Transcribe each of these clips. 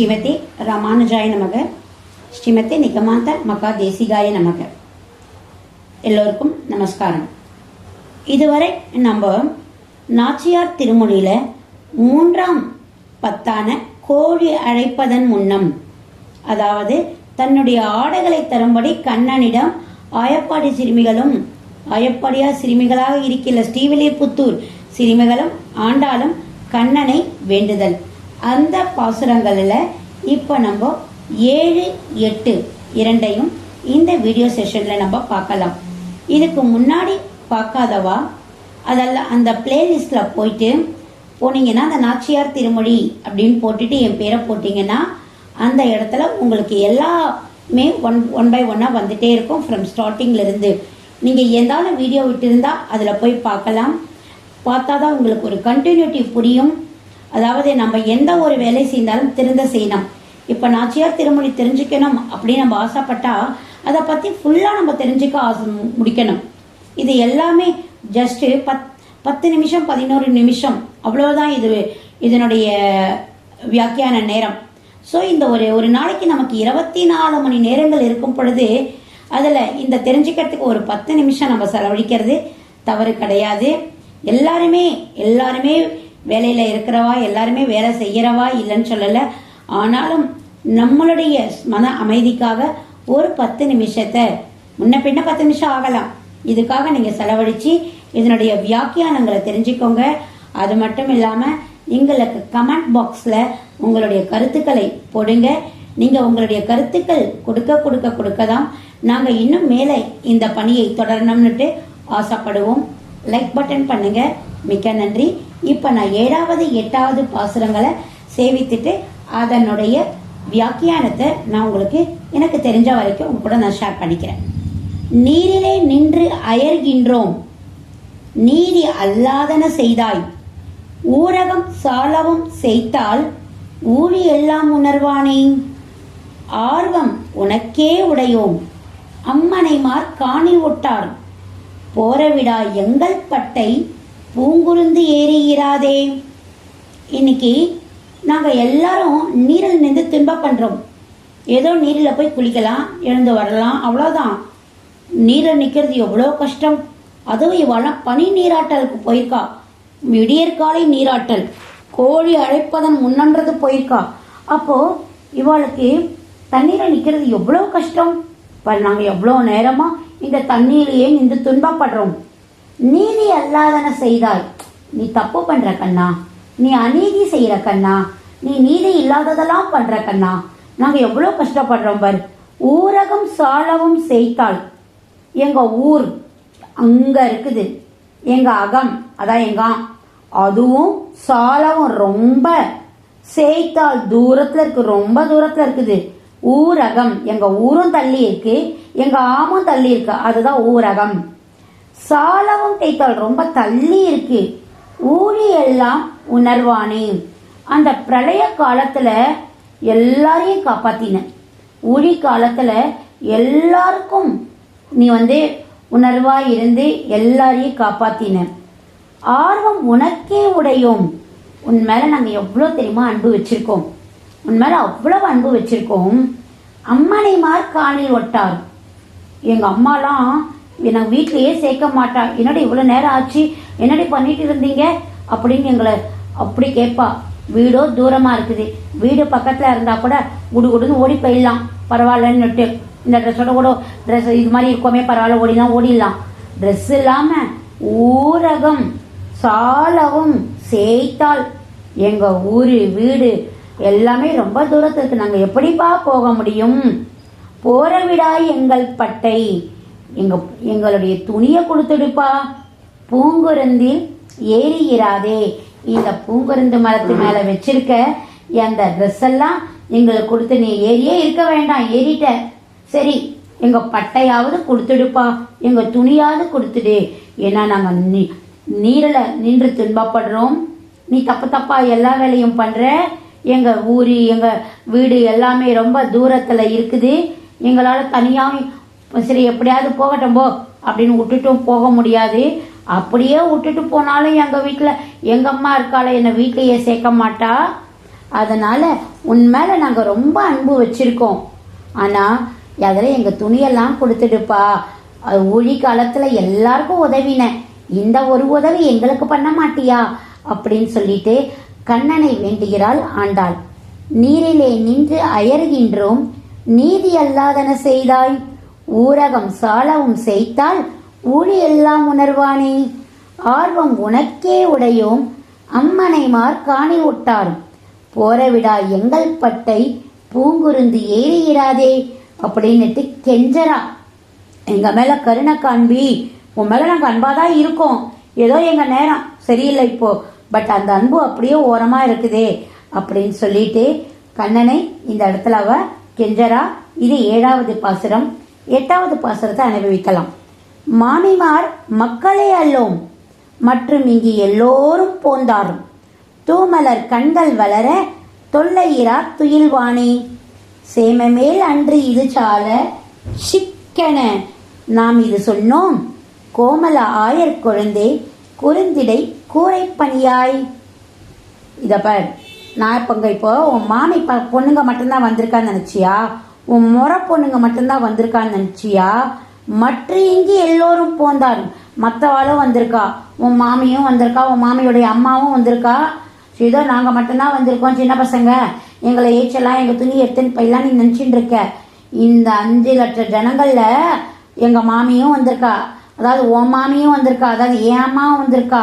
ஸ்ரீமதி ராமானுஜாய நமக ஸ்ரீமதி நிகமாந்த மகா தேசிகாய நமக. எல்லோருக்கும் நமஸ்காரம். இதுவரை நம்ம நாச்சியார் திருமொழியில் மூன்றாம் பத்தான கோழி அழைப்பதன் முன்னம் அதாவது தன்னுடைய ஆடைகளை தரும்படி கண்ணனிடம் ஆயப்பாடி சிறுமிகளும் ஆயப்பாடியார் சிறுமிகளாக இருக்கிற ஸ்ரீவில்லிபுத்தூர் சிறுமிகளும் ஆண்டாலும் கண்ணனை வேண்டுதல். அந்த பாசுரங்களில் இப்போ நம்ம ஏழு எட்டு இரண்டையும் இந்த வீடியோ செஷனில் நம்ம பார்க்கலாம். இதுக்கு முன்னாடி பார்க்காதவா? அதெல்லாம் அந்த பிளேலிஸ்டில் போயிட்டு போனீங்கன்னா அந்த நாச்சியார் திருமொழி அப்படின்னு போட்டுட்டு என் பேரை போட்டிங்கன்னா அந்த இடத்துல உங்களுக்கு எல்லாமே ஒன் ஒன் பை ஒன்னாக வந்துட்டே இருக்கும் ஃப்ரம் ஸ்டார்டிங்லேருந்து நீங்கள் எந்தாலும் வீடியோ விட்டுருந்தா அதில் போய் பார்க்கலாம். பார்த்தா தான் உங்களுக்கு ஒரு கண்டினியூட்டி புரியும். அதாவது நம்ம எந்த ஒரு வேலை செய்தாலும் திருந்த செய்யணும். இப்போ நாச்சியார் திருமொழி தெரிஞ்சுக்கணும் அப்படின்னு நம்ம ஆசைப்பட்டா அதை பற்றி ஃபுல்லாக நம்ம தெரிஞ்சுக்க ஆசை முடிக்கணும். இது எல்லாமே ஜஸ்ட்டு பத் பத்து நிமிஷம் பதினோரு நிமிஷம். அவ்வளோதான் இது இதனுடைய வியாக்கியான நேரம். ஸோ இந்த ஒரு ஒரு நாளைக்கு நமக்கு இருபத்தி நாலு மணி நேரங்கள் இருக்கும் பொழுது அதில் இந்த தெரிஞ்சுக்கிறதுக்கு ஒரு பத்து நிமிஷம் நம்ம செலவழிக்கிறது தவறு கிடையாது. எல்லாருமே எல்லாருமே வேலையில் இருக்கிறவா எல்லாருமே வேலை செய்கிறவா இல்லைன்னு சொல்லலை. ஆனாலும் நம்மளுடைய மன அமைதிக்காக ஒரு பத்து நிமிஷத்தை முன்ன பின்ன பத்து நிமிஷம் ஆகலாம். இதுக்காக நீங்கள் செலவழித்து இதனுடைய வியாக்கியானங்களை தெரிஞ்சுக்கோங்க. அது மட்டும் இல்லாமல் எங்களுக்கு கமெண்ட் பாக்ஸில் உங்களுடைய கருத்துக்களை போடுங்க. நீங்கள் உங்களுடைய கருத்துக்கள் கொடுக்க கொடுக்க கொடுக்க தான் நாங்கள் இன்னும் மேலே இந்த பணியை தொடரணும்னுட்டு ஆசைப்படுவோம். லைக் பட்டன் பண்ணுங்கள் மிக்க நன்றி. இப்போ நான் ஏழாவது எட்டாவது பாசுரங்களை சேவித்துட்டு அதனுடைய வியாக்கியானத்தை நான் உங்களுக்கு எனக்கு தெரிஞ்ச வரைக்கும் உங்க கூட நான் ஷேர் பண்ணிக்கிறேன். நீரிலே நின்று அயர்கின்றோம். நீதி அல்லாதன செய்தாய். ஊரகம் சாலவும் செய்தால் ஊழி எல்லாம் உணர்வானே. ஆர்வம் உனக்கே உடையோம். அம்மனைமார் காணி ஒட்டார். போரவிடா எங்கள் பட்டை பூங்குருந்து ஏறியிராதே இன்னைக்கு நாங்கள் எல்லாரும் நீரில் நின்று துன்பம் பண்ணுறோம் ஏதோ நீரில் போய் குளிக்கலாம் எழுந்து வரலாம் அவ்வளோதான் நீரில் நிற்கிறது எவ்வளோ கஷ்டம். அதுவும் இவெல்லாம் பனி நீராட்டலுக்கு போயிருக்கா. விடியற்காலை நீராட்டல். கோழி அழைப்பதன் முன்னன்றது போயிருக்கா. அப்போது இவாளுக்கு தண்ணீரை நிற்கிறது எவ்வளோ கஷ்டம். இப்போ நாங்கள் எவ்வளோ நேரமாக இந்த தண்ணீரையே நின்று துன்பப்படுறோம் நீதி அல்லாதன செய்தாய் நீ தப்பு பண்ற கண்ணா. நீ அநீதி செய்யற கண்ணா. நீ நீதி இல்லாததெல்லாம் பண்ற கண்ணா. நாங்க எவ்வளோ கஷ்டப்படுறோம் பார். ஊரகம் சாலவும் செய்தாள் எங்க ஊர் அங்க இருக்குது. எங்க அகம் அதான் எங்க அதுவும் சாலவும் ரொம்ப செய்தால் தூரத்துல இருக்கு ரொம்ப தூரத்துல இருக்குது. ஊரகம் எங்க ஊரும் தள்ளி இருக்கு எங்க ஆமும் தள்ளி இருக்கு. அதுதான் ஊரகம். சாலவும் தேய்த்தாள் ரொம்ப தள்ளி இருக்கு. ஊழி எல்லாம் உணர்வானே. அந்த பிரளய காலத்துல எல்லாரையும் காப்பாத்தின. ஊழி காலத்துல எல்லாருக்கும் நீ வந்து உணர்வா இருந்து எல்லாரையும் காப்பாத்தின. ஆர்வம் உனக்கே உடையும். உன் மேல நாங்க எவ்வளோ தெரியுமா அன்பு வச்சிருக்கோம். உன் மேல அவ்வளவு அன்பு வச்சிருக்கோம். அம்மனை மார் காணில் ஒட்டார். எங்க அம்மாலாம் நான் வீட்லயே சேர்க்க மாட்டா என்னடி இவ்வளவு நேரம் ஆச்சு? என்னடி பண்ணிட்டு இருந்தீங்க? அப்படின்னு எங்களை அப்படி கேட்பா. வீடோ தூரமா இருக்குது. வீடு பக்கத்துல இருந்தா கூட குடு குடுன்னு ஓடி போயிடலாம். பரவாயில்லன்னுட்டு இந்த ட்ரெஸ்ஸோட கூட ட்ரெஸ் இது மாதிரி இருக்கோமே பரவாயில்ல ஓடிலாம் ஓடிடலாம். ட்ரெஸ் இல்லாம ஊரகம் சாலவும் சேய்த்தால் எங்க ஊரு வீடு எல்லாமே ரொம்ப தூரத்துக்கு நாங்கள் எப்படிப்பா போக முடியும்? போற விடாய் எங்கள் பட்டை. எங்க எங்களுடைய துணியை கொடுத்துடுப்பா. பூங்குருந்தில் ஏறியிராதே இந்த பூங்குருந்து மரத்து மேல வச்சிருக்க அந்த ட்ரெஸ் எல்லாம் எங்களுக்கு கொடுத்து நீ ஏறியே இருக்க வேண்டாம் ஏறிட்ட. சரி எங்க பட்டையாவது கொடுத்துடுப்பா. எங்க துணியாவது கொடுத்துடு. ஏன்னா நாங்க நீ- நீரில் நின்று துன்பப்படுறோம். நீ தப்பு தப்பா எல்லா வேலையும் பண்ற. எங்க ஊரு எங்க வீடு எல்லாமே ரொம்ப தூரத்துல இருக்குது. எங்களால தனியாக சரி எப்படியாவது போகட்டும் போ அப்படின்னு விட்டுட்டும் போக முடியாது. அப்படியே விட்டுட்டு போனாலும் எங்கள் வீட்டில் எங்கள் அம்மா இருக்காள என்னை வீட்டிலையே சேர்க்க மாட்டா. அதனால் உன் மேலே நாங்கள் ரொம்ப அன்பு வச்சுருக்கோம். ஆனால் அதில் எங்கள் துணியெல்லாம் கொடுத்துடுப்பா. அது ஊழி காலத்துல எல்லாருக்கும் உதவினேன் இந்த ஒரு உதவி எங்களுக்கு பண்ண மாட்டியா? அப்படின்னு சொல்லிட்டு கண்ணனை வேண்டுகிறாள் ஆண்டாள். நீரிலே நின்று அயறுகின்றோம். நீதி அல்லாதன செய்தாய். ஊரகம் சாலவும் செய்தால் ஊழி எல்லாம் உணர்வானே? ஆர்வம் உனக்கே உடையோம். அம்மனைமார் காணி விட்டாரும் போறவிடா எங்கள் பட்டை பூங்குருந்து ஏறியிடாதே அப்படின்னுட்டு கெஞ்சரா எங்க மேல கருணை காண்பி. உன் மேல நாங்க அன்பாதான் இருக்கோம். ஏதோ எங்க நேரம் சரியில்லை இப்போ. பட் அந்த அன்பு அப்படியே ஓரமா இருக்குதே. அப்படின்னு சொல்லிட்டு கண்ணனை இந்த இடத்துல அவ கெஞ்சரா இது ஏழாவது பாசுரம். எட்டாவது பாசுரத்தை அனுபவிக்கலாம். மாமிமார் மக்களே அல்லோம். மற்றும் இங்கு எல்லோரும் போந்தாரும். தூமலர் கண்கள் வளர தொல்லையிரா துயில்வாணி சேமமேல் அன்று இது சால சிக்கன நாம் இது சொன்னோம். கோமல ஆயர் குழந்தை குறுந்திடை கூரை பணியாய். இத பார் நான் இப்போ இப்போ உன் மாமி பொண்ணுங்க மட்டும்தான் வந்திருக்கான்னு நினச்சியா? உன் முறை பொண்ணுங்க மட்டும்தான் வந்திருக்கான்னு நினச்சியா? மற்ற இங்கே எல்லோரும் போந்தார் மற்றவாளும் வந்திருக்கா. உன் மாமியும் வந்திருக்கா. உன் மாமியுடைய அம்மாவும் வந்திருக்கா? இதோ நாங்கள் மட்டும்தான் வந்திருக்கோம் சின்ன பசங்க. எங்களை ஏச்சலாம் எங்கள் துணி எடுத்துன்னு பையெல்லாம் நீ நினச்சிட்டு இருக்க. இந்த அஞ்சு லட்சம் ஜனங்களில் எங்கள் மாமியும் வந்திருக்கா. அதாவது உன் மாமியும் வந்திருக்கா. அதாவது என் அம்மாவும் வந்திருக்கா.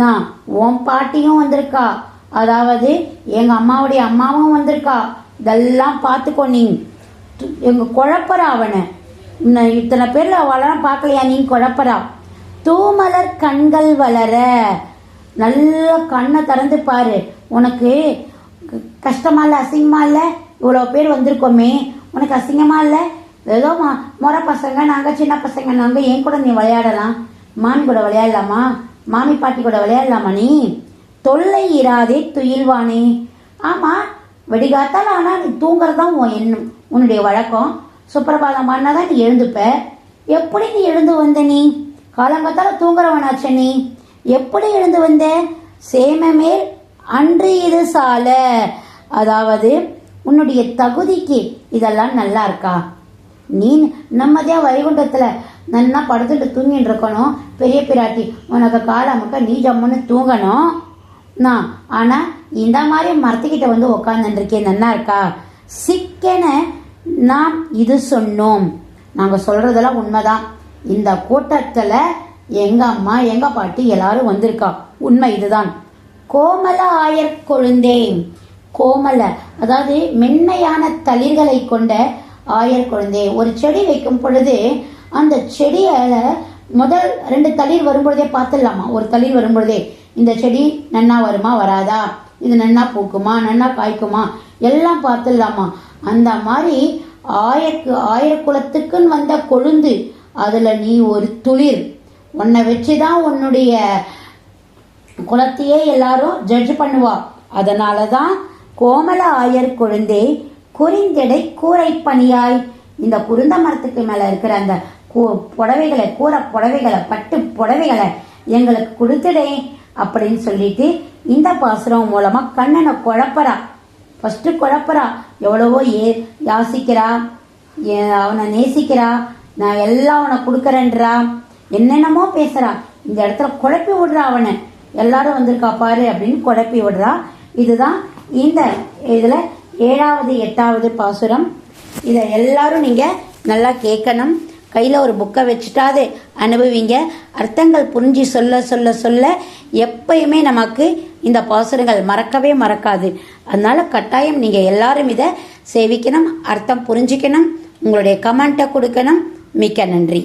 நான் உன் பாட்டியும் வந்திருக்கா. அதாவது எங்கள் அம்மாவுடைய அம்மாவும் வந்திருக்கா. இதெல்லாம் பார்த்துக்கோ நீ. எங்கள் குழப்பறா அவனை. இன்னும் இத்தனை பேரில் அவளெல்லாம் பார்க்கலையா நீ குழப்பறா. தூமலர் கண்கள் வளர. நல்ல கண்ணை திறந்து பாரு. உனக்கு கஷ்டமாக கஷ்டமா இல்லை அசிங்கமா இல்லை? இவ்வளோ பேர் வந்திருக்கோமே. உனக்கு அசிங்கமா இல்லை? ஏதோ மா முறை பசங்க நாங்கள் சின்ன பசங்க நாங்கள் என் கூட நீ விளையாடலாம். மாமி கூட விளையாடலாமா? மாமி பாட்டி கூட விளையாடலாமா நீ? தொல்லை இராதே துயில்வானே. ஆமாம் வெடிகாத்தால் ஆனால் நீ தூங்குறது தான் உன் எண்ணம் உன்னுடைய வழக்கம். சுப்பிரபாதம் பண்ணாதான் நீ எழுந்துப்ப. எப்படி நீ எழுந்து வந்த நீ? காலங்காத்தால தூங்குறவனாச்ச நீ எப்படி எழுந்து வந்த? சேமமேல் அன்று இது சால. அதாவது உன்னுடைய தகுதிக்கு இதெல்லாம் நல்லா இருக்கா? நீ நம்மதியா வைகுண்டத்தில் நன்னா படுத்துட்டு தூங்கிட்டு இருக்கணும். பெரிய பிராட்டி உனக்கு காலமுக்க நீ ஜம்முன்னு தூங்கணும். நான் ஆனால் இந்த மாதிரி மரத்துக்கிட்ட வந்து உக்காந்துருக்கேன் நல்லா இருக்கா? சிக்கன நாம் இது சொன்னோம். நாங்கள் சொல்கிறதெல்லாம் உண்மைதான். இந்த கூட்டத்தில் எங்கள் அம்மா எங்கள் பாட்டி எல்லாரும் வந்திருக்கா. உண்மை இதுதான். கோமல ஆயர் கொழுந்தேன். கோமல அதாவது மென்மையான தளிர்களை கொண்ட ஆயர் குழந்தை ஒரு செடி வைக்கும் பொழுது அந்த செடியால் முதல் ரெண்டு தளிர் வரும்பொழுதே பார்த்துடலாமா? ஒரு தளிர் வரும்பொழுதே. இந்த செடி நன்னா வருமா வராதா? இது நன்னா பூக்குமா நன்னா காய்க்குமா? எல்லாம் பார்த்துடலாமா? அந்த மாதிரி ஆயக்கு ஆயிரக்குலத்துக்குன்னு வந்த கொழுந்து அதில் நீ ஒரு துளிர். உன்னை வச்சு தான் உன்னுடைய குலத்தையே எல்லாரும் ஜட்ஜ் பண்ணுவா. அதனால தான் கோமல ஆயர் குழந்தை குறிந்தெடை கூரை பணியாய் இந்த குருந்த மரத்துக்கு மேலே இருக்கிற அந்த கூ- புடவைகளை கூரை புடவைகளை பட்டு புடவைகளை எங்களுக்கு கொடுத்துடே. அப்படின்னு சொல்லிட்டு இந்த பாசுரம் மூலமா கண்ணனை குழப்பறா. ஃபர்ஸ்ட் குழப்பறா. எவ்வளவோ ஏ யாசிக்கிறா. ஏ- அவனை நேசிக்கிறா. நான் எல்லாம் அவனை கொடுக்குறேன்றா. என்னென்னமோ பேசுறா. இந்த இடத்துல குழப்பி விடுறா அவனை. எல்லாரும் வந்திருக்கா பாரு அப்படின்னு குழப்பி விடுறா. இதுதான் இந்த இதில் ஏழாவது எட்டாவது பாசுரம். இதை எல்லாரும் நீங்கள் நல்லா கேட்கணும். கையில் ஒரு புக்கை வச்சுட்டாது. அனுபவிங்க. அர்த்தங்கள் புரிஞ்சு சொல்ல சொல்ல சொல்ல எப்பயுமே நமக்கு இந்த பாசுரங்கள் மறக்கவே மறக்காது. அதனால் கட்டாயம் நீங்கள் எல்லாரும் இதை சேவிக்கணும் அர்த்தம் புரிஞ்சுக்கணும். உங்களுடைய கமெண்ட்டை கொடுக்கணும். மிக்க நன்றி.